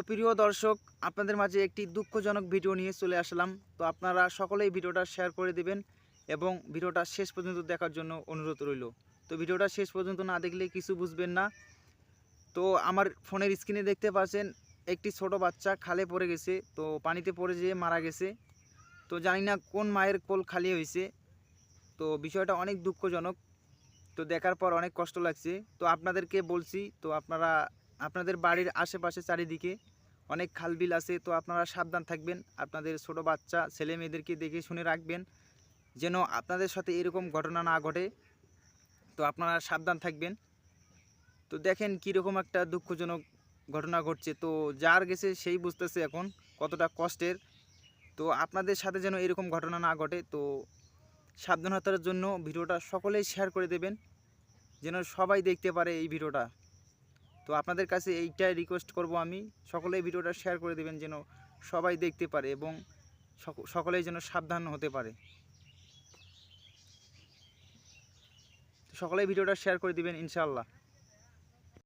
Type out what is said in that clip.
তো প্রিয় দর্শক, আপনাদের মাঝে একটি দুঃখজনক ভিডিও নিয়ে চলে আসলাম। তো আপনারা সকলেই ভিডিওটা শেয়ার করে দিবেন এবং ভিডিওটা শেষ পর্যন্ত দেখার জন্য অনুরোধ রইল। তো ভিডিওটা শেষ পর্যন্ত না দেখলে কিছু বুঝবেন না। তো আমার ফোনের স্ক্রিনে দেখতে পাচ্ছেন, একটি ছোট বাচ্চা খালে পড়ে গেছে। তো পানিতে পড়ে যেয়ে মারা গেছে। তো জানি না কোন মায়ের কোল খালি হয়েছে। তো বিষয়টা অনেক দুঃখজনক। তো দেখার পর অনেক কষ্ট লাগছে। তো আপনাদেরকে বলছি, তো আপনারা আপনাদের বাড়ির আশেপাশে চারিদিকে অনেক খালবিল আছে, তো আপনারা সাবধান থাকবেন। আপনাদের ছোট বাচ্চা, ছেলে মেয়েদেরকে দেখে শুনে রাখবেন যেন আপনাদের সাথে এরকম ঘটনা না ঘটে। তো আপনারা সাবধান থাকবেন। তো দেখেন কীরকম একটা দুঃখজনক ঘটনা ঘটছে। তো যার গেছে সেই বুঝতেছে এখন কতটা কষ্টের। তো আপনাদের সাথে যেন এরকম ঘটনা না ঘটে, তো সাবধানতার জন্য ভিডিওটা সকলেই শেয়ার করে দেবেন, যেন সবাই দেখতে পারে এই ভিডিওটা। তো আপনাদের কাছে এইটাই রিকোয়েস্ট করব আমি। সকলেই ভিডিওটা শেয়ার করে দেবেন যেন সবাই দেখতে পারে এবং সক- সকলেই যেন সাবধান হতে পারে। সকলেই ভিডিওটা শেয়ার করে দিবেন ইনশাআল্লাহ।